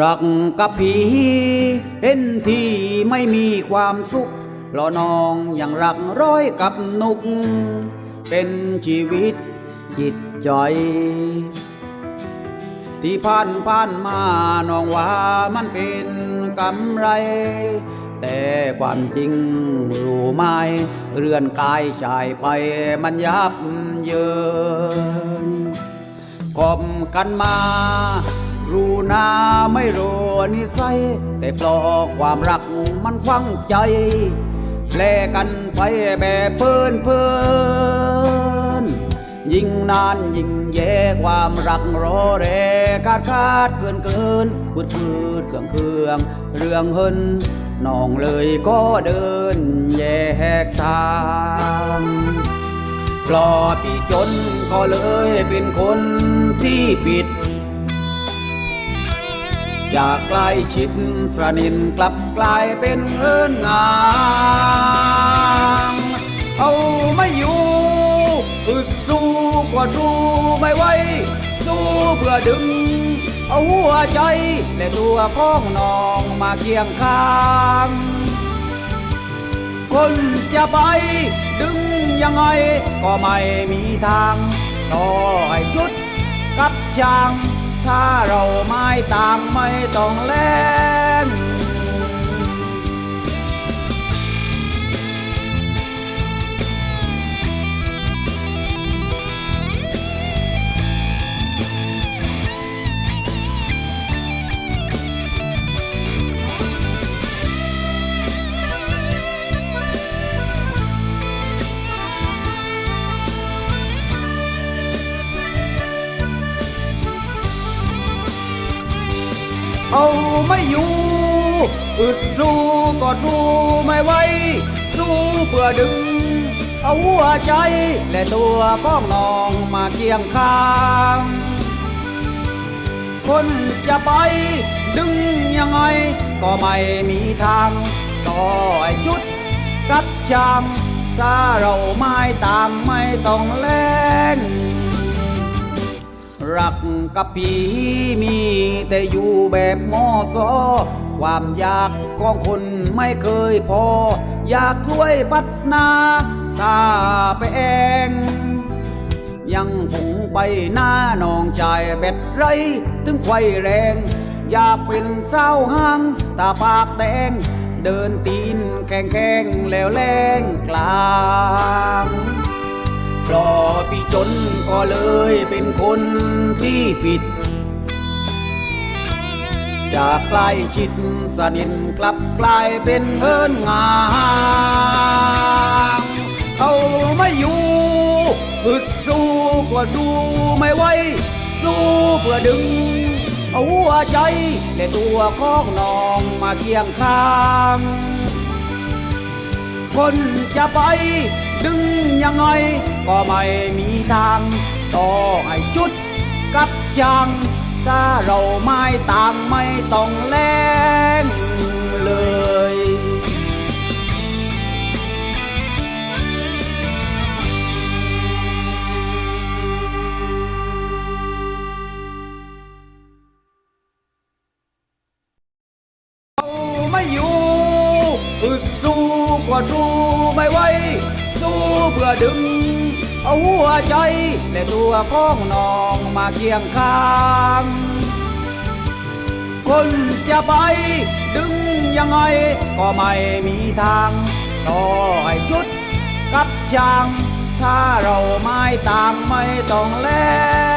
รักกับผีเห็นที่ไม่มีความสุขเพราะน้องยังรักร้อยกับนุก เป็นชีวิตจิตใจที่ผ่านผ่านมาน้องว่ามันเป็นกำไร แต่ความจริงรู้ไหมเรือนกายชายไปมันยับเยินกบกันมา รู้นาไม่รู้นิสัยแต่ปลอกความรักมันควังใจแลกันไปแบบเพื่อนเพื่อนยิ่งนานยิ่งแย่ความรักรอแรคาดคาดเกินเกินพืดพืดเครื่องเครื่องเรื่องเฮินน้องเลยก็เดินแยกทางปลอดที่จนก็เลยเป็นคนที่ผิด จากใกล้ชิดสนินกลับกลายเป็นเอินงางเอาไม่อยู่อึดสู้กว่าสู้ไม่ไหวสู้เพื่อดึง เอาหัวใจและตัวของน้องมาเคียงข้างคนจะไป ดึงยังไงก็ไม่มีทาง ต่อให้จุดกับจาง ถ้าเราไม่ต่างไม่ต้องเล่น เอาไม่อยู่อึดสู้ก็สู้ไม่ไหวสู้เพื่อดึง เอาหัวใจและตัวของนองมาเคียงข้างคนจะไป ดึงยังไง ก็ไม่มีทางต่อไอจุดกับจางถ้าเราไม่ตางไม่ต้องแล่น รักกับผีมีแต่อยู่แบบมอซอความอยากของคนไม่เคยพอ อยากช่วยพัฒนาตาไปเอง ยังคงไปหน้าหนองใจเบ็ดไร ถึงไขวแรง อยากเป็นเศร้าวหางตาปากแดง เดินตีนแข็งแข็งแล้วแรงกลางราะ พี่จนก็เลยเป็นคนที่ผิด จากใกล้ชิดสนิทกลับกลายเป็นเอินงางเอาไม่อยู่อึดสู้ก็ดูไม่ไหวสู้เพื่อดึง เอาหัวใจและตัวของน้องมาเคียงข้าง คนจะไป ดึงยังไง ก็ไม่มีทางต่อให้จุดกับจางถ้าเราไม่ต่างไม่ต้องแล่งเลยเอาไม่อยู่อึดสู้ก็สู้ไม่ไหว สู้เพื่อดึง เอาหัวใจและตัวของน้องมาเคียงข้างคนจะไปดึงยังไงก็ไม่มีทางต่อให้จุดกับจาง ถ้าเราไม่ต่างไม่ต้องแล่